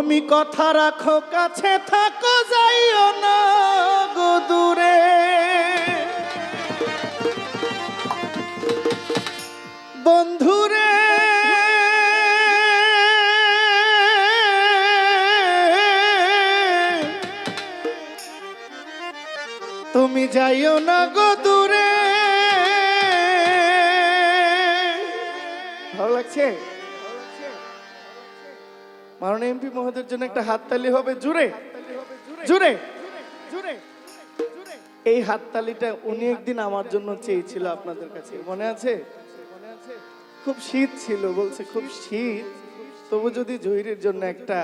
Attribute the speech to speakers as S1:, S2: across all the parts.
S1: তুমি কথা রাখো, কাছে থাকো, যাইও না গো দূরে। বন্ধুরে, তুমি যাইও না গো দূরে। ভালো লাগছে? মাননীয় এমপি মহোদয়ের জন্য একটা হাততালি হবে, জুড়ে। জুড়ে। জুড়ে এই হাততালিটা উনি একদিন আমার জন্য চেয়েছিল আপনাদের কাছে। মনে আছে? খুব শীত ছিল, বলছে খুব শীত। তবু যদি জহিরের জন্য একটা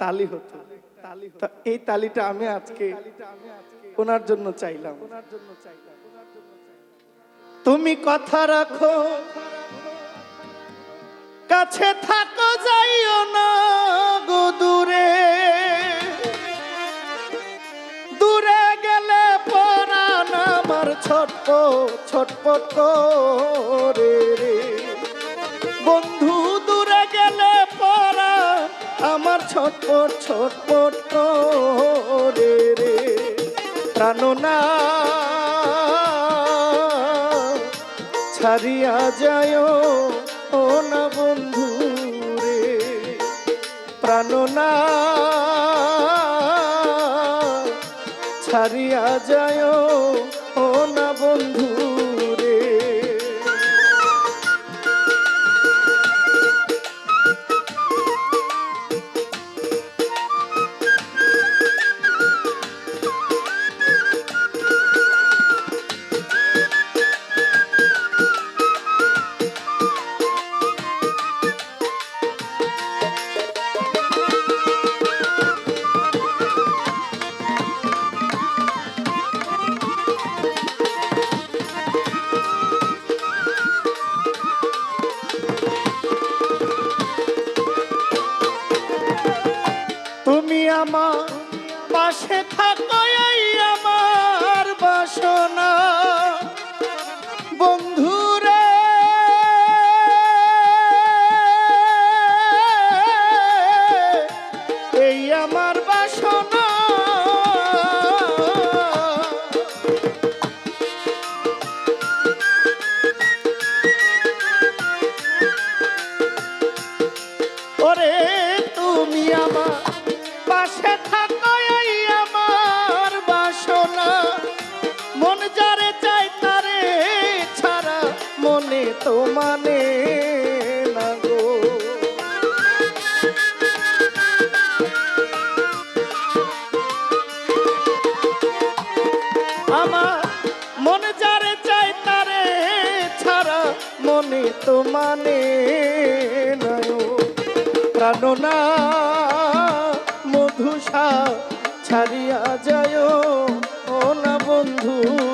S1: তালি হতো। এই তালিটা আমি আজকে ওনার জন্য চাইলাম। তুমি কথা রাখো কাছে থাকো, যাইও না গো দূরে। দূরে গেলে পরাণ আমার ছোট্ট ছটপট রে। বন্ধু, দূরে গেলে পরাণ আমার ছটপট ছটপট করে রে। প্রাণনা ছাড়িয়া যায়। প্রাণনা ছাড়িয়া যায়। মনে নয়। প্রাণনা মধুসা ছাড়িয়া যায়। ও না বন্ধু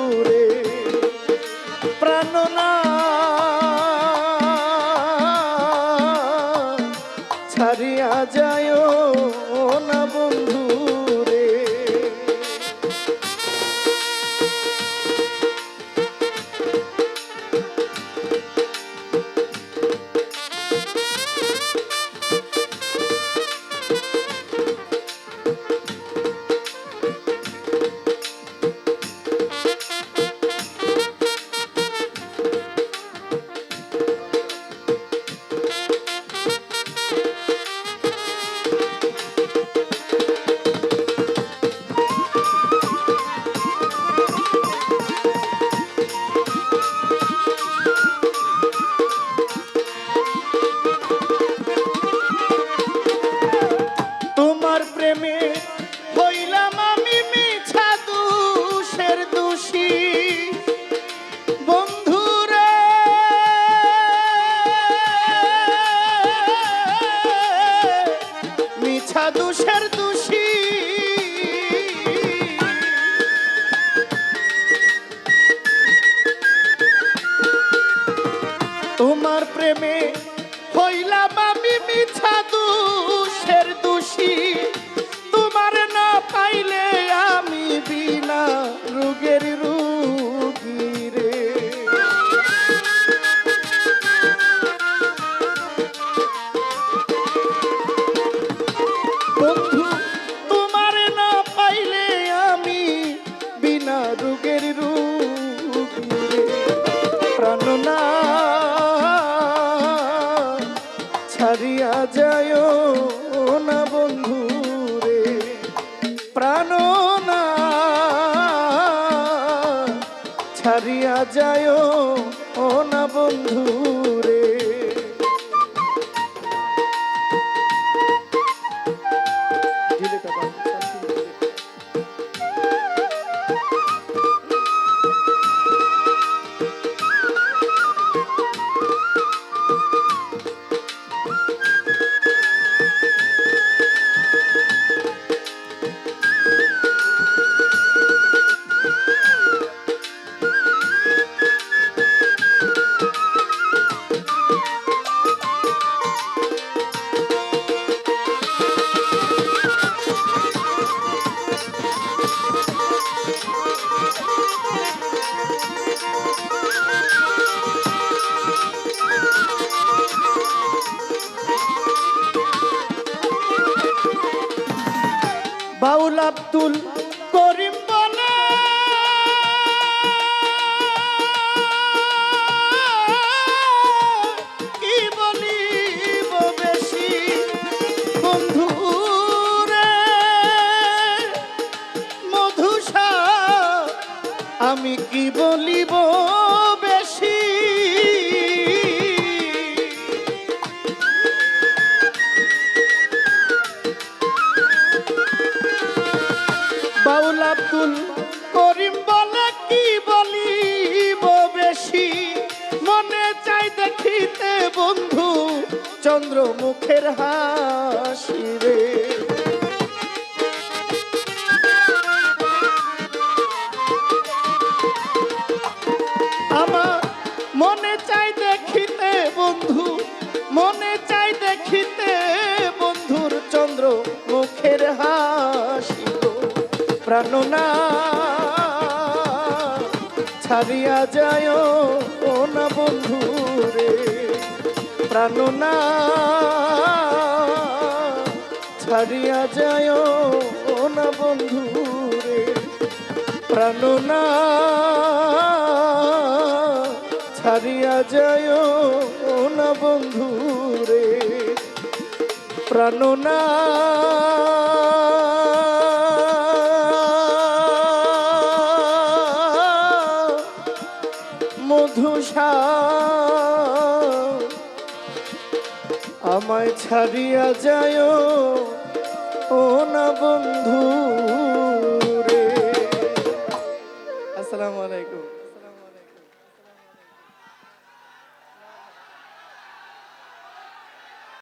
S1: তোমার প্রেমে হইলাম আমি মিছা দুষের দোষী। যায় ও না বন্ধু। বাউল চন্দ্র মুখের হাসি রে আমার মনে চাই দেখিতে বন্ধু, মনে চাই দেখিতে বন্ধুর চন্দ্র মুখের হাসি গো। প্রাণ না ছাড়িয়া যায় ও না বন্ধু প্রাণ না ছাড়িয়া যায় না বন্ধু রে প্রাণ না ছাড়িয়া যায় না বন্ধু রে প্রাণ না আমায় ছাড়িয়া যায় ও না বন্ধু রে। আসসালামু আলাইকুম।